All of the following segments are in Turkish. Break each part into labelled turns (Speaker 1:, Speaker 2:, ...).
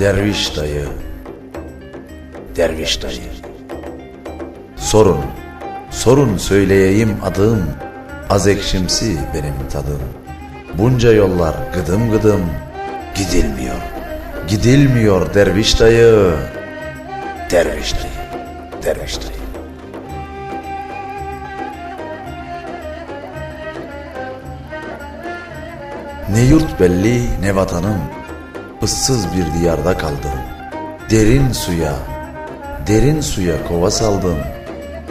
Speaker 1: Derviş dayı, derviş dayı. Sorun, sorun söyleyeyim adım, az ekşimsi benim tadım. Bunca yollar gıdım gıdım, gidilmiyor, gidilmiyor derviş dayı, derviş dayı, derviş dayı. Ne yurt belli ne vatanım, ıssız bir diyarda kaldım. Derin suya, derin suya kova saldım.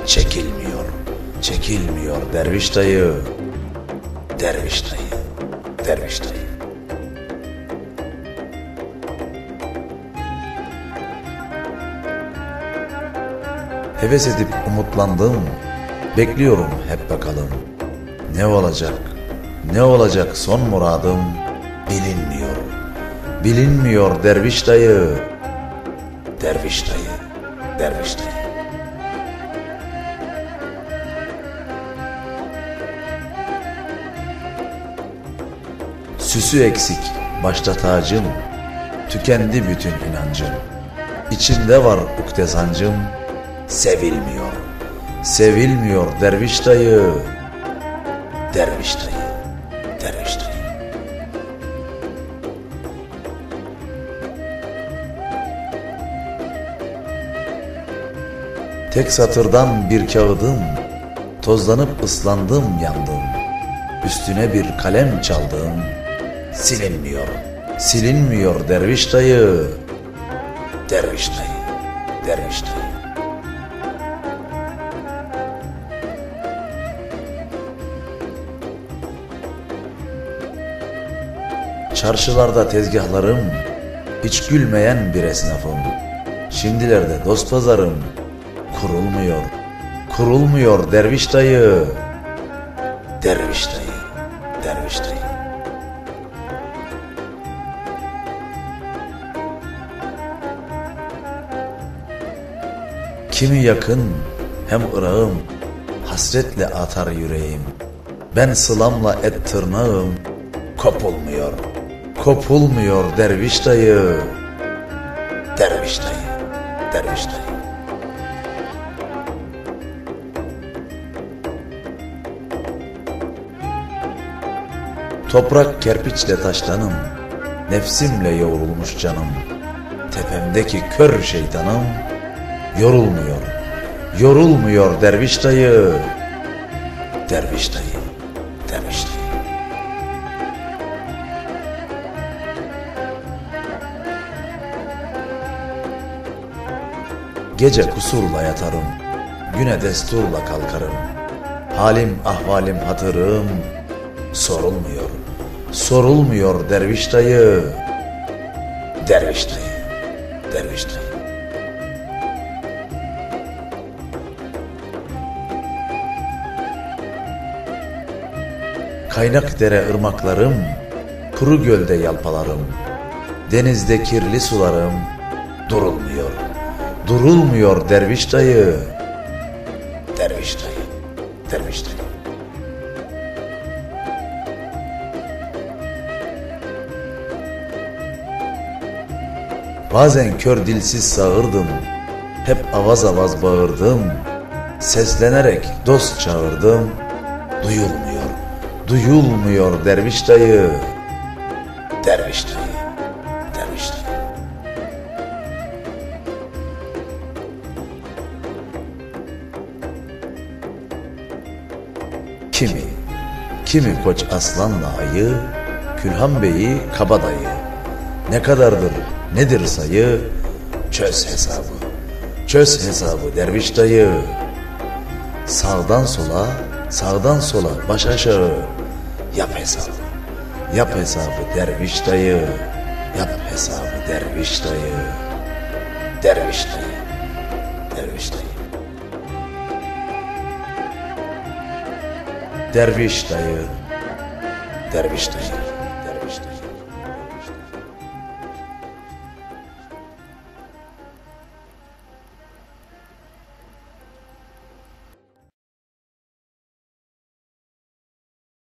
Speaker 1: Çekilmiyor, çekilmiyor derviş dayı, derviş dayı, derviş dayı. Heves edip umutlandım, bekliyorum hep bakalım. Ne olacak, ne olacak son muradım bilinmiyor. Bilinmiyor derviş dayı, derviş dayı, derviş dayı. Süsü eksik, başta tacım, tükendi bütün inancım. İçinde var ukde sancım, sevilmiyor, sevilmiyor derviş dayı, derviş dayı, Tek satırdan bir kağıdım, tozlanıp ıslandım yandım. Üstüne bir kalem çaldım, silinmiyor, silinmiyor derviş dayı. Derviş dayı, derviş dayı. Çarşılarda tezgahlarım, hiç gülmeyen bir esnafım. Şimdilerde dost pazarım, kurulmuyor, kurulmuyor derviş dayı. Derviş dayı, derviş dayı. Kimi yakın hem ırağım, hasretle atar yüreğim. Ben sılamla et tırnağım, kopulmuyor, kopulmuyor derviş dayı. Derviş dayı, derviş dayı. Toprak kerpiçle taşlanım, nefsimle yoğrulmuş canım. Tepemdeki kör şeytanım, yorulmuyor, yorulmuyor derviş dayı. Derviş dayı, derviş dayı. Gece kusurla yatarım, güne desturla kalkarım. Halim, ahvalim, hatırım sorulmuyor, sorulmuyor derviş dayı. Derviş dayı, derviş dayı. Kaynak dere ırmaklarım, kuru gölde yalpalarım. Denizde kirli sularım, durulmuyor, durulmuyor derviş dayı. Derviş dayı, derviş dayı. Bazen kör dilsiz sağırdım, hep avaz avaz bağırdım. Seslenerek dost çağırdım, duyulmuyor, duyulmuyor derviş dayı. Derviş dayı, derviş dayı. Kimi, kimi koç aslanla ayı, Külhan Bey'i kabadayı. Ne kadardır, nedir sayı, çöz hesabı, çöz hesabı derviş dayı. Sağdan sola, sağdan sola baş aşağı, yap hesabı, yap hesabı derviş dayı, yap hesabı derviş dayı, derviş dayı, derviş dayı. Derviş dayı, derviş dayı.